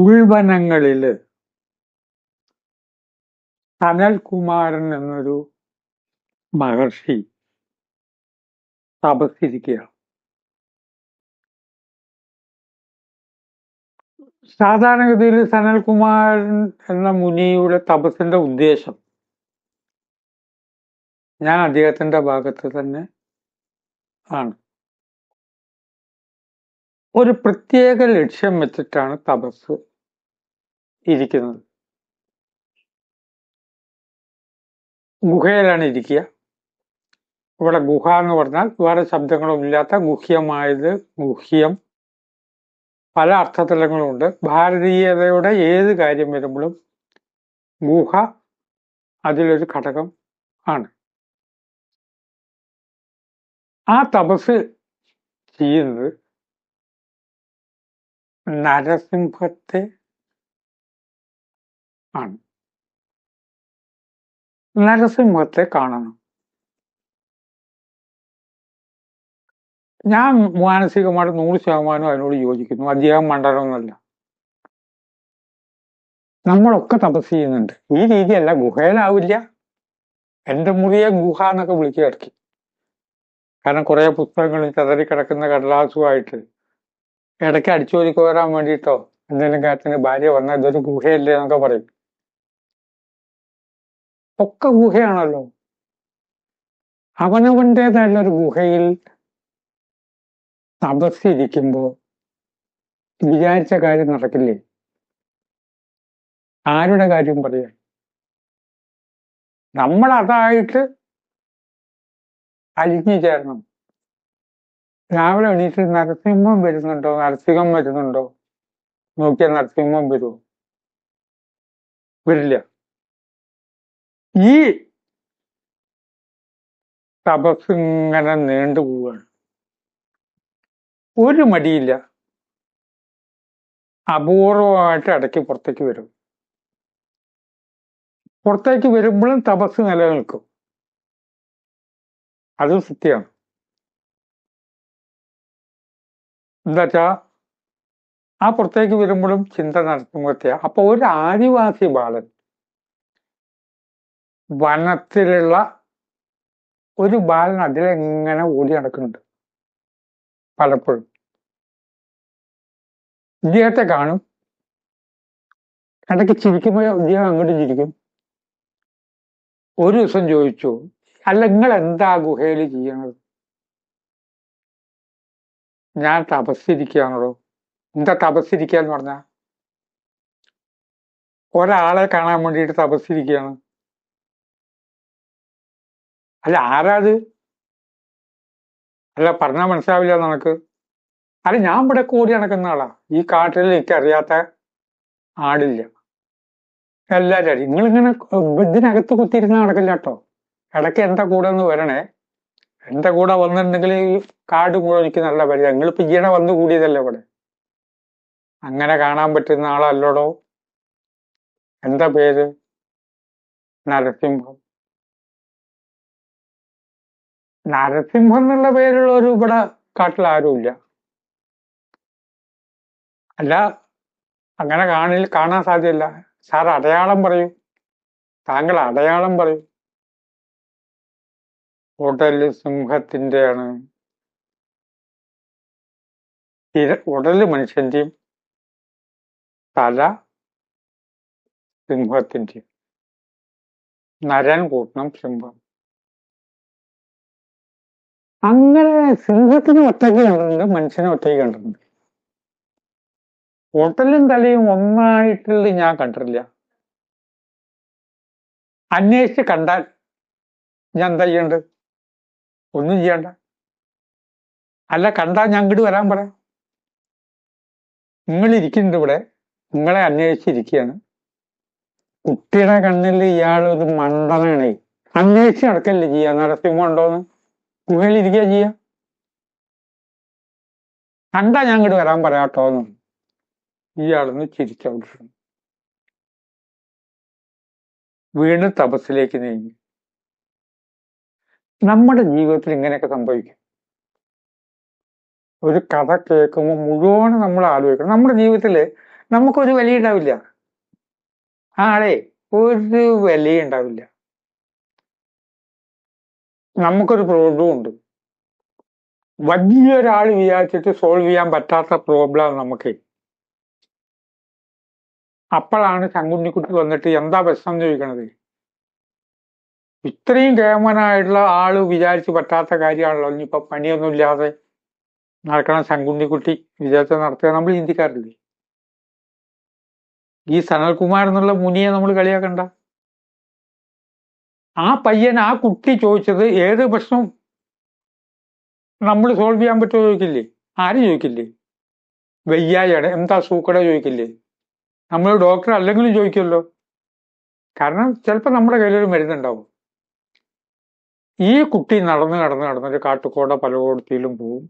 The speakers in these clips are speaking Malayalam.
ഉൾവനങ്ങളിൽ സനൽകുമാരൻ എന്നൊരു മഹർഷി തപസ്സിരിക്കുകയാണ്. സാധാരണഗതിയിൽ സനൽകുമാരൻ എന്ന മുനിയുടെ തപസ്സിന്റെ ഉദ്ദേശം ഞാൻ അദ്ദേഹത്തിന്റെ ഭാഗത്ത് തന്നെ ആണ്. ഒരു പ്രത്യേക ലക്ഷ്യം വെച്ചിട്ടാണ് തപസ് ഇരിക്കുന്നത്. ഗുഹയിലാണ് ഇരിക്കുക. ഇവിടെ ഗുഹ എന്ന് പറഞ്ഞാൽ വേറെ ശബ്ദങ്ങളും ഇല്ലാത്ത ഗുഹ്യമായത് ഗുഹ്യം. പല അർത്ഥതലങ്ങളുണ്ട് ഭാരതീയതയുടെ ഏത് കാര്യം വരുമ്പോഴും ഗുഹ അതിലൊരു ഘടകം ആണ്. ആ തപസ് ചെയ്യുന്നത് നരസിംഹത്തെ ആണ്. നരസിംഹത്തെ കാണണം. ഞാൻ മാനസികമായിട്ട് നൂറ് ശതമാനം അതിനോട് യോജിക്കുന്നു. അദ്ദേഹം മണ്ഡലമൊന്നുമല്ല നമ്മളൊക്കെ തപസ് ചെയ്യുന്നുണ്ട്. ഈ രീതിയല്ല ഗുഹയിലാവില്ല. എന്റെ മുറിയെ ഗുഹ എന്നൊക്കെ വിളിച്ചു കിടക്കി. കാരണം കുറെ പുസ്തകങ്ങളും ചതറി കിടക്കുന്ന കടലാസുമായിട്ട് ഇടയ്ക്ക് അടിച്ചോലിക്ക് വരാൻ വേണ്ടിയിട്ടോ എന്തെങ്കിലും കാര്യത്തിന് ഭാര്യ വന്നാൽ ഇതൊരു ഗുഹയല്ലേ എന്നൊക്കെ പറയും. ഒക്കെ ഗുഹയാണല്ലോ. അവനവന്റെതായുള്ള ഒരു ഗുഹയിൽ തപസ്സിരിക്കുമ്പോ വിചാരിച്ച കാര്യം നടക്കില്ലേ? ആരുടെ കാര്യം പറയാം? നമ്മൾ അതായിട്ട് അലിഞ്ഞു ചേരണം. രാവിലെ എണീറ്റ് നരസിംഹം വരുന്നുണ്ടോ? നരസിംഹം വരുന്നുണ്ടോ? നോക്കിയാൽ നരസിംഹം വരുമോ വരില്ല. ഈ തപസ് ഇങ്ങനെ നീണ്ടു പോവുകയാണ് ഒരു മടിയില്ല. അപൂർവമായിട്ട് ഇടയ്ക്ക് പുറത്തേക്ക് വരും. പുറത്തേക്ക് വരുമ്പോഴും തപസ് നിലനിൽക്കും. അത് സത്യമാണ് എന്താച്ചാ ആ പുറത്തേക്ക് വരുമ്പോഴും ചിന്ത നടത്തുമ്പോഴത്തെ അപ്പൊ ഒരു ആദിവാസി ബാലൻ വനത്തിലുള്ള ഒരു ബാലൻ അതിലെങ്ങനെ ഓടി നടക്കുന്നുണ്ട്? പലപ്പോഴും. ഇദ്ദേഹത്തെ കാണും. ഇടയ്ക്ക് ചിരിക്കുമ്പോൾ ഇദ്ദേഹം അങ്ങോട്ട് ചിരിക്കും. ഒരു ദിവസം ചോദിച്ചു അല്ല നിങ്ങൾ എന്താ ഗുഹയിൽ ചെയ്യണത്? ഞാൻ തപസ്സിരിക്കുകയാണല്ലോ. എന്താ തപസ്സിരിക്കുക എന്ന് പറഞ്ഞ? ഒരാളെ കാണാൻ വേണ്ടിയിട്ട് തപസ്സിരിക്കുകയാണ്. അല്ല ആരാത്? അല്ല പറഞ്ഞാൽ മനസ്സിലാവില്ല നിനക്ക്. അല്ല ഞാൻ ഇവിടെ കൂടി നടക്കുന്ന ആളാ. ഈ കാട്ടിൽ എനിക്ക് അറിയാത്ത ആളില്ല. എല്ലാവരും നിങ്ങളിങ്ങനെ ഇതിനകത്ത് കുത്തിയിരുന്ന നടക്കില്ല കേട്ടോ. ഇടയ്ക്ക് എന്റെ കൂടെ ഒന്ന് വരണേ. എന്റെ കൂടെ വന്നിട്ടുണ്ടെങ്കിൽ ഈ കാട് മുഴുവൻ എനിക്ക് നല്ല പരിചയം. നിങ്ങളിപ്പോ ഈയിടെ വന്നു കൂടിയതല്ലേ ഇവിടെ? അങ്ങനെ കാണാൻ പറ്റുന്ന ആളല്ലടോ. എന്താ പേര്? നരസിംഹം. നരസിംഹം എന്നുള്ള പേരുള്ള ഒരു ഇവിടെ കാട്ടിൽ ആരുമില്ല. അല്ല അങ്ങനെ കാണിൽ കാണാൻ സാധ്യല്ല. സാർ അടയാളം പറയൂ. താങ്കൾ അടയാളം പറയൂ. ഉടൽ സിംഹത്തിന്റെയാണ് ഉടൽ മനുഷ്യന്റെയും തല സിംഹത്തിന്റെയും നരൻ കൂട്ടണം സിംഹം. അങ്ങനെ സിംഹത്തിന് ഒറ്റയ്ക്ക് കണ്ടിട്ടുണ്ട് മനുഷ്യനെ ഒറ്റയ്ക്ക് കണ്ടിട്ടുണ്ട്. ഉടലും തലയും ഒന്നായിട്ടുള്ളത് ഞാൻ കണ്ടിട്ടില്ല. അന്വേഷിച്ച് കണ്ടാൽ ഞാൻ എന്താ ചെയ്യണ്ട് ഒന്നും ചെയ്യണ്ട. അല്ല കണ്ടാൽ ഞാൻ ഇങ്ങോട്ട് വരാൻ പറയാം നിങ്ങൾ ഇരിക്കുന്നുണ്ട് ഇവിടെ. നിങ്ങളെ അന്വേഷിച്ചിരിക്കുകയാണ്. കുട്ടിയുടെ കണ്ണിൽ ഇയാൾ ഒരു മണ്ടനാണ്. അന്വേഷിച്ച് നടക്കല്ലേ ചെയ്യാ നരസിംഹം ഉണ്ടോന്ന്? ഗുഹയിലിരിക്കുക ചെയ്യാ കണ്ടാ ഞാൻ ഇങ്ങോട്ട് വരാൻ പറയാട്ടോന്ന് ഇയാളൊന്ന് ചിരിച്ചവിടുന്നു വീണ്ടും തപസ്സിലേക്ക് നീങ്ങി. നമ്മുടെ ജീവിതത്തിൽ ഇങ്ങനെയൊക്കെ സംഭവിക്കും. ഒരു കഥ കേൾക്കുമ്പോൾ മുഴുവൻ നമ്മൾ ആലോചിക്കണം. നമ്മുടെ ജീവിതത്തിൽ നമുക്കൊരു വില ഉണ്ടാവില്ല. ആളെ ഒരു വില ഉണ്ടാവില്ല. നമുക്കൊരു പ്രോബ്ലം ഉണ്ട്. വലിയൊരാൾ വിചാരിച്ചിട്ട് സോൾവ് ചെയ്യാൻ പറ്റാത്ത പ്രോബ്ലം നമുക്ക്. അപ്പോഴാണ് ശങ്കുണ്ണിക്കുട്ടി വന്നിട്ട് എന്താ പ്രശ്നം ചോദിക്കണത്? ഇത്രയും കേമനായിട്ടുള്ള ആൾ വിചാരിച്ച് പറ്റാത്ത കാര്യമാണല്ലോ. ഇനിയിപ്പോ പണിയൊന്നുമില്ലാതെ നടക്കണ ശങ്കുണ്ണിക്കുട്ടി വിചാരിച്ച നടത്തുക നമ്മൾ ചിന്തിക്കാറില്ലേ ഈ സനൽകുമാർ എന്നുള്ള മുനിയെ നമ്മൾ കളിയാക്കണ്ട. ആ പയ്യൻ ആ കുട്ടി ചോദിച്ചത് ഏത് പ്രശ്നം നമ്മൾ സോൾവ് ചെയ്യാൻ പറ്റുമോ ചോദിക്കില്ലേ? ആരും ചോദിക്കില്ലേ? വയ്യായാണ് എന്താ സൂക്കട ചോദിക്കില്ലേ? നമ്മൾ ഡോക്ടർ അല്ലെങ്കിലും ചോദിക്കുമല്ലോ. കാരണം ചിലപ്പോൾ നമ്മുടെ കയ്യിലൊരു മരുന്നുണ്ടാവും ഈ കുട്ടി നടന്ന് നടന്ന് നടന്നൊരു കാട്ടുകോട പലകോടത്തിയിലും പോവും.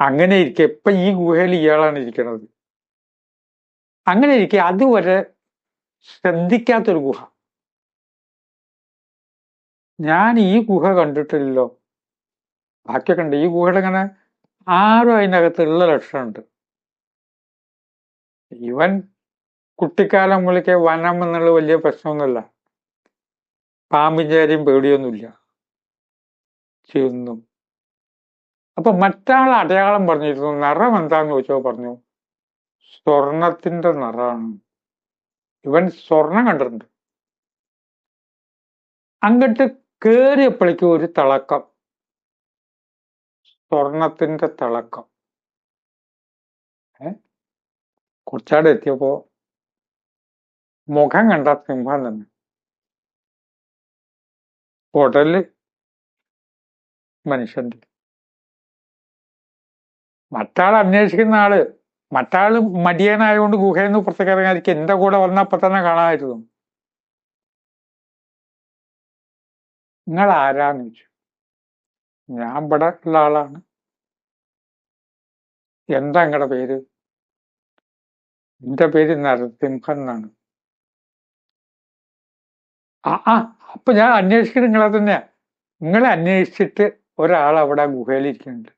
അങ്ങനെ ഇരിക്കെ ഇപ്പൊ ഈ ഗുഹയിൽ ഇയാളാണ് ഇരിക്കുന്നത് അങ്ങനെ ഇരിക്കെ അതുവരെ ശ്രദ്ധിക്കാത്തൊരു ഗുഹ. ഞാൻ ഈ ഗുഹ കണ്ടിട്ടില്ലല്ലോ. ബാക്കിയൊക്കെ ഉണ്ട്. ഈ ഗുഹയുടെ ഇങ്ങനെ ആരും അതിനകത്തുള്ള ലക്ഷണമുണ്ട്. ഇവൻ കുട്ടിക്കാലം മുളിക്ക് വനം എന്നുള്ള വലിയ പ്രശ്നമൊന്നുമില്ല. പാമ്പിഞ്ചേരിയും പേടിയൊന്നുമില്ല. ചെന്നും അപ്പൊ മറ്റാൾ അടയാളം പറഞ്ഞിരുന്നു. നിറം എന്താന്ന് ചോദിച്ചോ പറഞ്ഞു സ്വർണത്തിന്റെ നിറമാണ് ഇവൻ സ്വർണം കണ്ടിട്ടുണ്ട്. അങ്ങട്ട് കേറിയപ്പോഴേക്കും ഒരു തിളക്കം. സ്വർണത്തിന്റെ തിളക്കം. കുറച്ചാട് എത്തിയപ്പോ മുഖം കണ്ട സിംഹം തന്നെ. ഹോട്ടലിൽ മനുഷ്യന്റെ മറ്റാൾ അന്വേഷിക്കുന്ന ആൾ മറ്റാൾ മടിയനായതുകൊണ്ട് ഗുഹയിൽ നിന്ന് പുറത്തേക്ക് ഇറങ്ങാതിരിക്കും എന്റെ കൂടെ വന്നപ്പോ തന്നെ കാണാമായിരുന്നു. നിങ്ങൾ ആരാന്ന് ചോദിച്ചു. ഞാൻ ഇവിടെ ഉള്ള ആളാണ്. എന്താ നിങ്ങളുടെ പേര്? എന്റെ പേര് നരസിംഹൻ എന്നാണ്. ആ ആ അപ്പൊ ഞാൻ അന്വേഷിക്കുന്നത് നിങ്ങളെ തന്നെയാ. നിങ്ങളെ അന്വേഷിച്ചിട്ട് ഒരാൾ അവിടെ ഗുഹയിലിരിക്കുന്നുണ്ട്.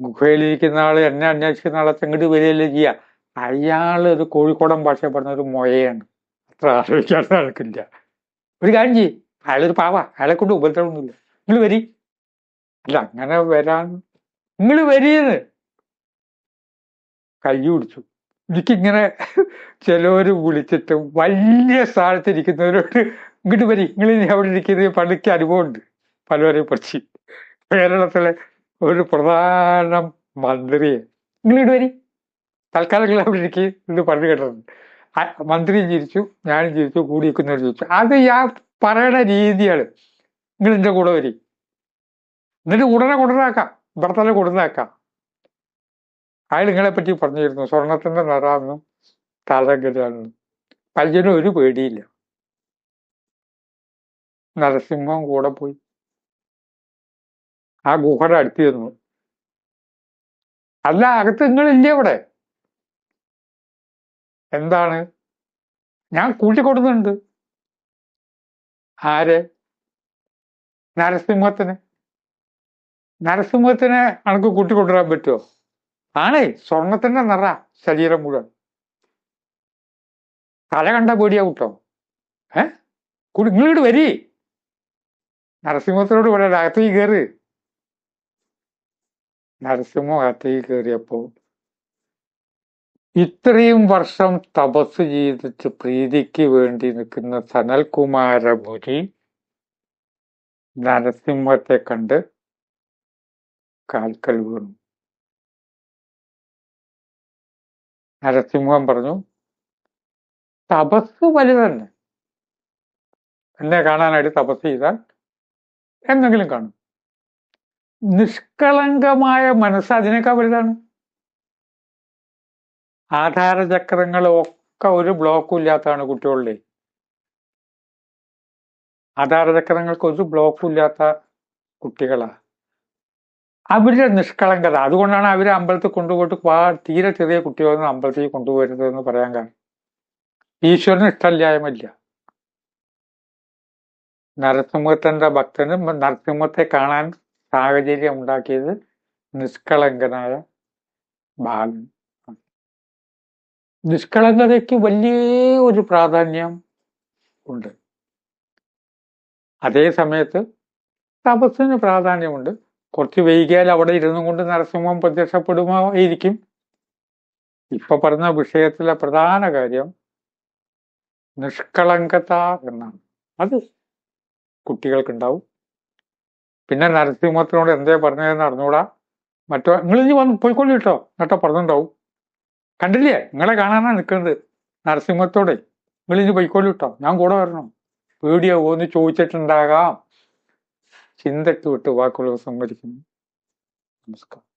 ഗുഹയിലിരിക്കുന്ന ആൾ എന്നെ അന്വേഷിക്കുന്ന ആളെ തെങ്ങോട്ട് വരികയല്ലേ ചെയ്യുക അയാൾ ഒരു കോഴിക്കോടൻ ഭാഷ പറഞ്ഞ ഒരു മൊയയാണ് അത്ര ആലോചിക്കാത്ത ആൾക്കില്ല. ഒരു കാര്യം ചെയ്യും. അയാളൊരു പാവ. അയാളെ കൊണ്ട് ഉപദ്രവമൊന്നുമില്ല നിങ്ങൾ വരി. അല്ല അങ്ങനെ വരാൻ നിങ്ങൾ വരിയെന്ന് കൈ പിടിച്ചു. എനിക്കിങ്ങനെ ചിലവര് വിളിച്ചിട്ട് വലിയ സ്ഥാനത്തിരിക്കുന്നവരോട് ഇങ്ങോട്ട് വരി ഇനി അവിടെ ഇരിക്കുന്നത് പണിക്ക് അനുഭവമുണ്ട്. പലവരെ കുറിച്ച് കേരളത്തിലെ ഒരു പ്രധാന മന്ത്രിയെ ഇങ്ങോട്ട് വരി തൽക്കാലം നിങ്ങൾ അവിടെ ഇരിക്കുക എന്ന് പറഞ്ഞു കേട്ടിട്ടുണ്ട്. മന്ത്രി ജീവിച്ചു ഞാനും ജീവിച്ചു കൂടി നിൽക്കുന്നവർ ചിരിച്ചു. അത് ഞാൻ പറയണ രീതിയാണ് നിങ്ങൾ എന്റെ കൂടെ വരി എന്നിട്ട് ഉടനെ കൊണ്ടുവന്നാക്കാം ഇവിടെ തന്നെ കൊണ്ടുവന്നാക്കാം. അയാൾ നിങ്ങളെ പറ്റി പറഞ്ഞിരുന്നു സ്വർണത്തിന്റെ നിറാന്നും തലഗിരാണെന്നും പയ്യനും ഒരു പേടിയില്ല. നരസിംഹം കൂടെ പോയി. ആ ഗുഹയുടെ അടുത്ത് ചെന്നു. അല്ല അകത്ത് നിങ്ങളില്ലേ ഇവിടെ എന്താണ്? ഞാൻ കൂട്ടിക്കൊടുക്കുന്നുണ്ട്. ആരെ? നരസിംഹത്തിന്. നരസിംഹത്തിനെ അനക്ക് കൂട്ടിക്കൊണ്ടുവരാൻ പറ്റുമോ ആണേ സ്വർണത്തിന്റെ നിറ ശരീരം മുഴുവൻ. തല കണ്ട പേടിയാ കൂട്ടോ. ഏ? കൂടി ഇങ്ങോട്ട് വരി. നരസിംഹത്തിനോട് പറയാം അകത്തേക്ക് കയറ് നരസിംഹം അകത്തേക്ക് കയറിയപ്പോ ഇത്രയും വർഷം തപസ് ചെയ്തിട്ട് പ്രീതിക്ക് വേണ്ടി നിൽക്കുന്ന സനൽകുമാരമുരി നരസിംഹത്തെ കണ്ട് കാൽക്കൽ വീണു. നരസിംഹം പറഞ്ഞു തപസ് വലുതന്നെ. എന്നെ കാണാനായിട്ട് തപസ് ചെയ്താൽ എന്തെങ്കിലും കാണും. നിഷ്കളങ്കമായ മനസ്സ് അതിനേക്കാൾ വലുതാണ്. ആധാരചക്രങ്ങൾ ഒക്കെ ഒരു ബ്ലോക്കും ഇല്ലാത്തതാണ് കുട്ടികളുടെ. ആധാരചക്രങ്ങൾക്ക് ഒരു ബ്ലോക്കും ഇല്ലാത്ത കുട്ടികളാ. അവരുടെ നിഷ്കളങ്കത. അതുകൊണ്ടാണ് അവരെ അമ്പലത്തിൽ കൊണ്ടുപോയിട്ട് തീരെ ചെറിയ കുട്ടികളൊന്നും അമ്പലത്തിൽ കൊണ്ടുപോയിരുന്നതെന്ന് പറയാൻ കാരണം. ഈശ്വരന് ഇഷ്ടമില്ലായ്മല്ല നരസിംഹത്തിന്റെ ഭക്തന് നരസിംഹത്തെ കാണാൻ സാഹചര്യം ഉണ്ടാക്കിയത് നിഷ്കളങ്കനായ ബാലൻ. നിഷ്കളങ്കതയ്ക്ക് വലിയ ഒരു പ്രാധാന്യം ഉണ്ട്. അതേ സമയത്ത് തപസ്സിന് പ്രാധാന്യമുണ്ട്. കുറച്ച് വൈകിയാൽ അവിടെ ഇരുന്നു കൊണ്ട് നരസിംഹം പ്രത്യക്ഷപ്പെടുമായിരിക്കും. ഇപ്പൊ പറഞ്ഞ വിഷയത്തിലെ പ്രധാന കാര്യം നിഷ്കളങ്കത എന്നാണ് അത് കുട്ടികൾക്കുണ്ടാവും. പിന്നെ നരസിംഹത്തിനോട് എന്തേ പറഞ്ഞതെന്ന് അറിഞ്ഞൂടാ. മറ്റോ നിങ്ങൾ ഇനി വന്ന് പോയിക്കൊള്ളു കേട്ടോ. എന്നിട്ടോ പറഞ്ഞിട്ടുണ്ടാവും. കണ്ടില്ലേ? നിങ്ങളെ കാണാനാണ് നിൽക്കുന്നത്. നരസിംഹത്തോടെ നിങ്ങൾ ഇനി പോയിക്കൊള്ളു കേട്ടോ. ഞാൻ കൂടെ വരണം. പേടിയാവോ എന്ന് ചോദിച്ചിട്ടുണ്ടാകാം. ചിന്തയ്ക്ക് വിട്ട് വാക്കുകൾ സംഭരിക്കുന്നു നമസ്കാരം.